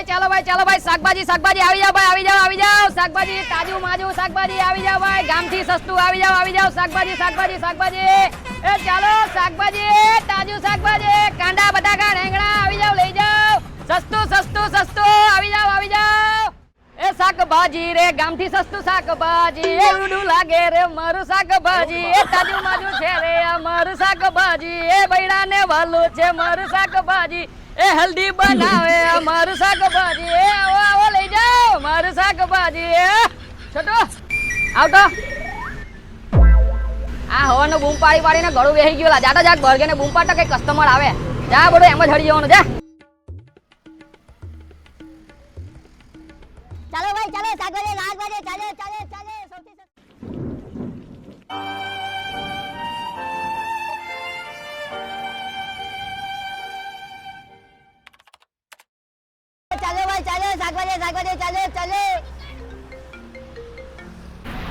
ભાઈ, ચાલો ભાઈ ચાલો ભાઈ, શાકભાજી શાકભાજી, આવી જાવ ભાઈ, આવી જાવ આવી જાવ શાકભાજી તાજું માજું શાકભાજી, આવી જાવ ભાઈ, ગામથી સસ્તું, આવી જાવ આવી જાવ શાકભાજી શાકભાજી શાકભાજી. એ ચાલો, શાકભાજી, તાજું શાકભાજી. કાંડા બટાકા, રેંગણા, આવી જાવ લઈ જાવ સસ્તું સસ્તું સસ્તું, આવી જાવ આવી જાવ એ શાકભાજી રે, ગામથી સસ્તું શાકભાજી. એ ઉડું લાગે રે, મારું શાકભાજી. એ તાજું માજું છે રે મારું શાકભાજી. એ બૈરાને વાલું છે મારું શાકભાજી. એ હલ્દી બનાવે મારું શાકભાજી. એ, આવો આવો, લઈ જાઓ, મારું શાકભાજી. એ, છોટો, આવતો. આ હવાનો બૂમ પાડી પાડીને ગળું બેસી ગયું. જાતો જાત બર્ગે ને બૂમ પાડતા કઈ કસ્ટમર આવે. જા બધો એમ જ હડી જવાનું, જા. ચાલો ભાઈ, ચાલો, શાકભાજી શાકભાજી ચાલે, ચાલો, ચાલે. ચાલે ચાલે.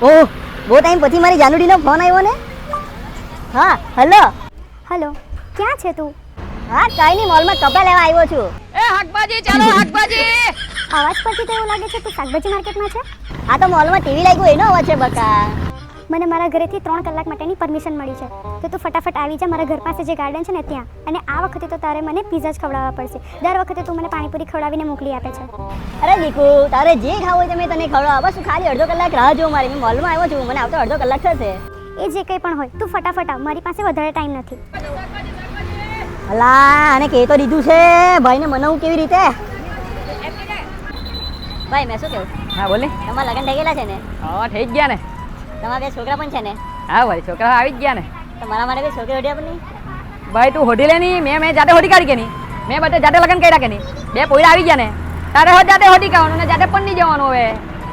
ઓહ બહુ ટાઈમ પછી મારી જાનુડીનો ફોન આવ્યો ને? હા હેલો હલો ક્યાં છે તું? હા કઈ નહીં મોલમાં કપડાં લેવા આવ્યો છું. એ શાકભાજી ચાલો શાકભાજી. અવાજ પરથી તો એવું લાગે છે તું શાકભાજી માર્કેટમાં છે? આ તો મોલમાં ટીવી લાગ્યું એનો અવાજ છે બકા. મને મારા ઘરેથી ત્રણ કલાક માટેની પરમિશન મળી છે. તો તું ફટાફટ આવી જા મારા ઘર પાસે જે ગાર્ડન છે ને ત્યાં. અને આ વખતે તો તારે મને પીઝા જ ખવડાવવા પડશે. દર વખતે તું મને પાણીપુરી ખવડાવીને મોકલી આપે છે. અરે દીકુ તારે જે ખાવું હોય તમે મેં તને ખવડાવ. બસ તું ખાલી અડધો કલાક રાહ જોઉં મારી. મોલમાં આવ્યો છું મને આવતો અડધો કલાક થશે. એ જે કંઈ પણ હોય તું ફટાફટ આવ. મારી પાસે વધારે ટાઈમ નથી. અલા અને કે તો દીધું છે. ભાઈને મનાવું કેવી રીતે? ભાઈ મેં શું કહ્યું? હા બોલે તમારા લગ્ન થઈ ગયેલા છે ને? હા થઈ ગયા ને. તમારા બે છોકરા પણ છે ને? હા ભાઈ છોકરા આવી જ ગયા ને. તમારા મારા માટે બે છોકરી ઓઢ્યા પણ નહીં? ભાઈ તું હોડી લે નહીં મેં મેં જાતે હોડી કાઢી કે નહીં? મેં બધે જાતે લગન કર્યા કે નહીં? બે પોયડા આવી ગયા ને. તારે હો જાતે હોટી કાઢવાનું ને જાતે પણ નહીં જવાનું હવે.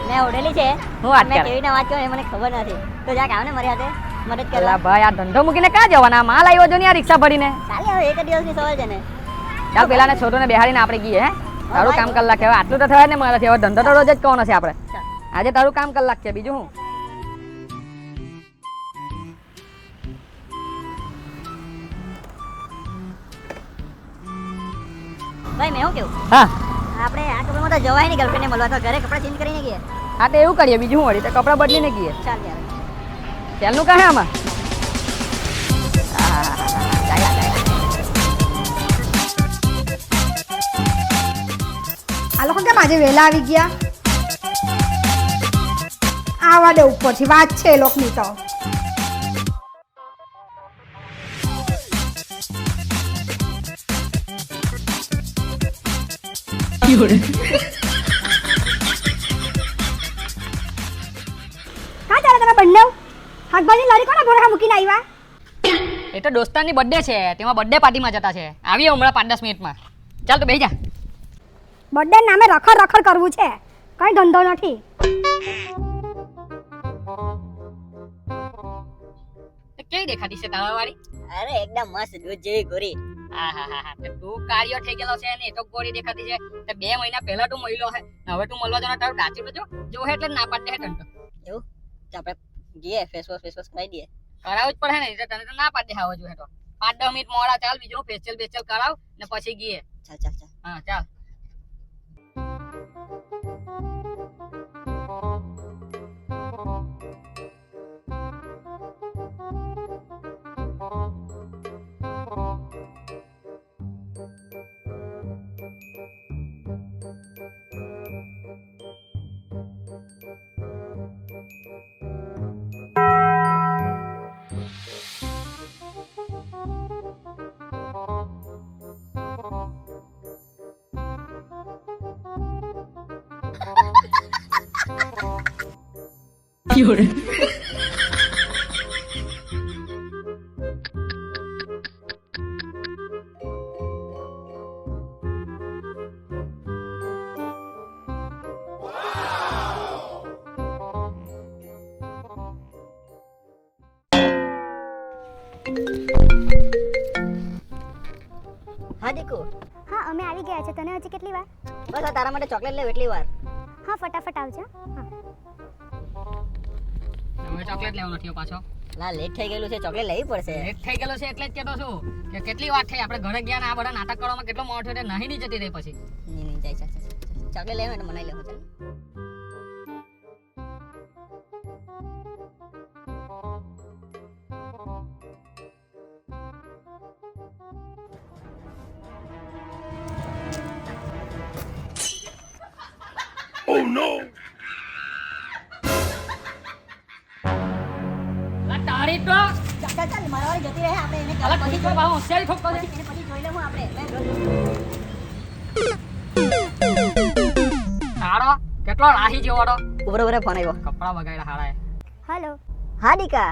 મેં ઓઢેલી છે. હું વાત મેં કેવી વાત કહું એ મને ખબર નથી. તો જરાક આવ ને મારી હાથે મદદ અલા ભાઈ આ ધંધો મૂકીને ક્યાં જવાના? માલ આવ્યો જો ને આ રિક્ષા ભરીને. ચાલે હવે એક દિવસની સવાલ છે ને. ચાલ પેલા ને છોટો ને બેહાડીને આપણે ગઈએ હે? તારું કામ કલાક હવે આટલું તો થયા ને મારાથી. હવે ધંધો તો રોજ જ કહો નથી આપણે. આજે તારું કામ કલાક છે. બીજું હું ભાઈ મેં શું કેવું? હા. આપણે આ કપડામાં તો જવાય નહીં ગર્લફ્રેન્ડને મળવા તો ઘરે કપડાં ચેન્જ કરીને ગઈએ હા તો એવું કરીએ બીજું હું વળી તો કપડાં બદલીને ગઈએ ચાલ યાર તેલનું કહે આમાં? આ લોકો કેમ આજે વહેલા આવી ગયા? આવા દે ઉપરથી વાત છે એ લોકોની તો. કાં ચાલે તમે બંને શાકભાજી લારી કોના ભોરા મૂકીને આવ્યા એ તો દોસ્તારની બર્થડે છે તેમાં બર્થડે પાર્ટીમાં જતા છે. આવીએ હમણાં પાંચ દસ મિનિટમાં. ચાલ તો બેસી જા. બર્થડે નામે રખડ રખડ કરવું છે. કઈ ધંધો નથી. કેવી દેખાતી છે તારા વાળી અરે એકદમ મસ્ત દૂધ જેવી ગોરી તો કાર્યો થઈ ગયેલો છે ને એ તો ગોળી દેખાતી છે. તે બે મહિના પહેલા તું મળ્યો છે હવે તું મળવા જવાનો તારું ડાચી તો જો હે એટલે ના પાડે હે તને એવું? આપણે જઈએ ફેસ વોશ ફેસ વોશ કરાવી દઈએ. કરાવવું જ પડે ને એટલે તને તો ના પાડી દે જો હે તો. પાંચ દસ મિનિટ મોડા ચાલ બીજું ફેશિયલ બેશિયલ કરાવ ને પછી ગયે ચાલ ચાલ ચાલ. હા ચાલ. હા દીકુ. હા અમે આવી ગયા છે. તને હજી કેટલી વાર? બસ આ તારા માટે ચોકલેટ લેવ એટલી વાર. હા ફટાફટ આવજો. ચોકલેટ લેવાનો થયો પાછો. લા લેટ થઈ ગયેલું છે ચોકલેટ લેવી પડશે. લેટ થઈ ગયેલું છે એટલે જ કહેતો છું કે કેટલી વાત થઈ આપણે ઘરે ગયા ને આ બધા નાટક કરવામાં કેટલો મોડો થયો એટલે નહીં ની જતી રહી પછી. નહીં નહીં જાય. ચોકલેટ લેવું મનાઈ લેવું ચાલ. આ તારી તો ચાલ ચાલ ચાલ મારા વાળી જતી રહે આપણે એને અલા પછી તો બહુ હોશિયારી ઠોકતો છે પછી જોઈ લેવું આપણે. મેં કેટલો રાહી જેવો હતો ઉભરો ઉભરો ફોન આવ્યો. કપડા બગાડ્યા હારાએ. હલો. હા દીકા.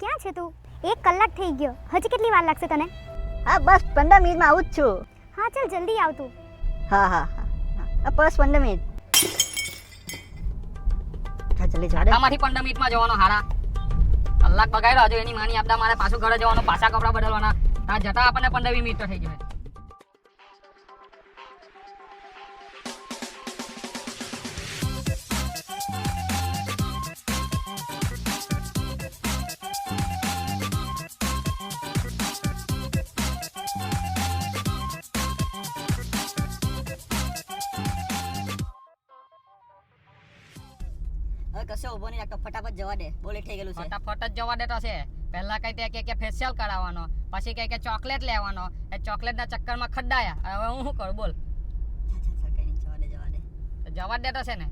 ક્યાં છે તું? એક કલાક થઈ ગયો. હજી કેટલી વાર લાગશે તને? હા બસ પંદર મિનિટમાં આવું જ છું. હા ચાલ જલ્દી આવ તું. હા હા હા બસ પંદર મિનિટ. હા જલ્દી જવા દે આમાંથી પંદર મિનિટમાં જવાનો હારા. કલાક બગાડ્યો હજુ એની માની આપતા મારે પાછું ઘરે જવાનું, પાછા કપડા બદલવાના. ત્યાં જતા આપણને પંદર વીસ મિનિટ થઈ જાય ઊભો નહીં રાખતો ફટાફટ જવા દે. બોલે થઈ ગયેલું છે. ફટાફટ જ જવા દેતો છે. પહેલા કઈ તે કે કે ફેશિયલ કરાવવાનો પછી કહે કે ચોકલેટ લેવાનો. એ ચોકલેટના ચક્કરમાં ખડડાયા હવે હું શું કરું? બોલ. જવા દે જવા દે. તો જવા દેતો છે ને.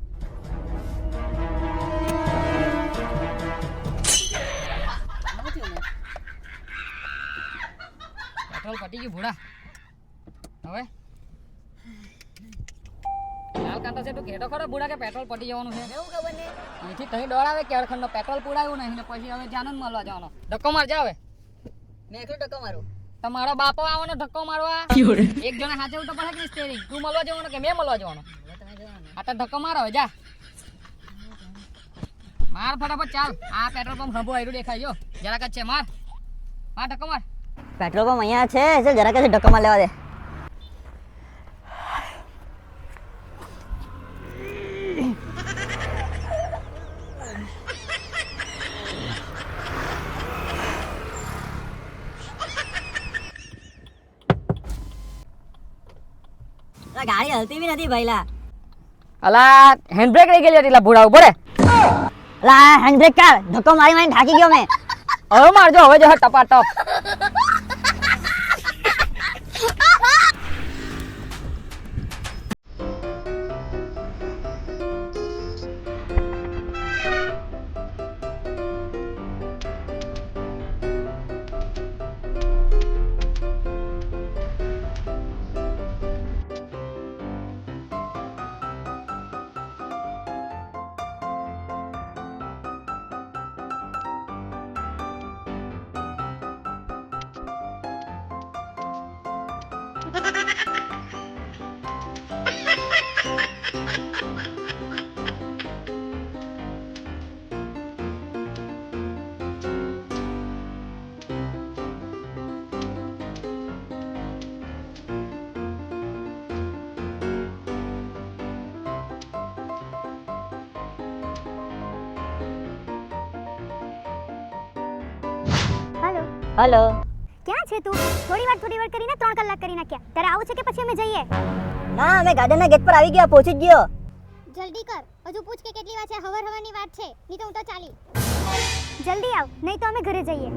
પેટ્રોલ પટી ગયું ભૂડા હવે? કાંટો છે તું કેટો ખરો બુડા કે પેટ્રોલ પટી જવાનું છે? એવું ખબર ને અહીંથી તહીં દોડાવે કે અડખંડનો પેટ્રોલ પુરાયું નહીં ને પછી હવે જાનન મળવા જવાનો. ધક્કો માર જાવે મેં એકલો ધક્કો મારું. તમારો બાપો આવવાનો ધક્કો મારવા. એક જણા હાથે તો પડે કે સ્ટેરિંગ તું મળવા જવાનો કે મેં મળવા જવાનો? હવે આ તો ધક્કો મારો હવે જા. માર ફટાફટ ચાલ. આ પેટ્રોલ પંપ હબો આયરું દેખાય જો. જરાક જ છે માર. માર ધક્કો માર. પેટ્રોલ પંપ અહીંયા છે જરાક જ ધક્કો માર લેવા દે. આ ગાડી હલતી બી નથી ભાઈલા. અલા હેન્ડબ્રેક રહી ગયેલી હતી લા ભૂડા ઉપર અલા હેન્ડ બ્રેક કાઢ. ધક્કો મારી મારી થાકી ગયો મેં. હવે મારજો હવે જો ટપા ટપ હલો હલો ક્યાં છે તું? થોડી વાર થોડી વાર કરીને ત્રણ કલાક કરી નાખ્યા. તારે આવું છે કે પછી અમે જઈએ? ના અમે ગાર્ડનના ગેટ પર આવી ગયા પહોંચી જ ગયો. જલ્દી કર. હજુ પૂછ કે કેટલી વાર છે. હવર હવરની વાત છે. નહીં તો હું તો ચાલી. જલ્દી આવ નહીં તો અમે ઘરે જઈએ.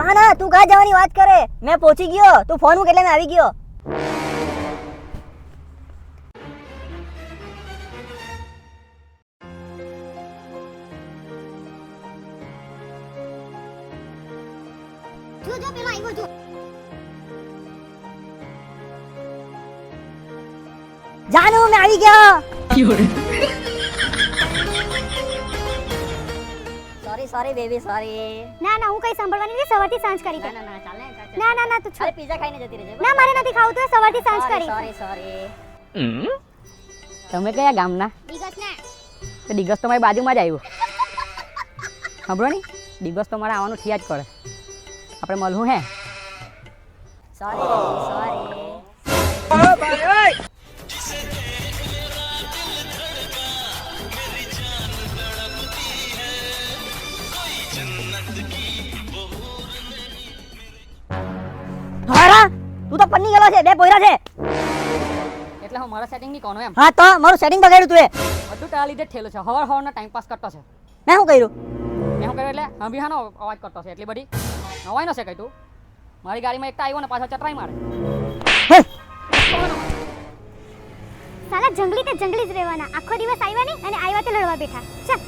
ના ના તું કાં જવાની વાત કરે? મેં પહોંચી ગયો. તું ફોન મૂક એટલે મેં આવી ગયો. જાનુ મેં આવી ગયો. સોરી સોરી બેબી સોરી ના ના હું કઈ સાંભળવાની નથી સવારથી સાંજ કરી ના ના ના ચાલ ને. ના ના તું છોડ. છો પીઝા ખાઈને જતી રહેજે ના મારે નથી ખાવું તો સવારથી સાંજ કરી સોરી સોરી તમે કયા ગામના? દિવસ ના. તો ડિગસ તો મારી બાજુમાં જ આવ્યું. સાંભળો ની ડિગસ તો મારે આવવાનું થયા જ કરે. આપણે મળવું હે? સોરી સોરી થયેલો છે બે પોયરા છે. એટલે હું મારા સેટિંગની કોનો એમ? હા તો મારું સેટિંગ બગાડ્યું તું એ. બધું તારા લીધે થયેલું છે. હવાર હવારના ટાઈમ પાસ કરતો છે. મેં શું કર્યું? મેં શું કર્યું એટલે? હંભીહાનો અવાજ કરતો છે. એટલી બધી નવાઈ ન છે કઈ તું. મારી ગાડીમાં એકતા આવ્યો ને પાછો ચટરાઈ મારે. સાલા જંગલી તે જંગલી જ રહેવાના. આખો દિવસ આવ્યા નહીં અને આવ્યા તે લડવા બેઠા. ચાલ.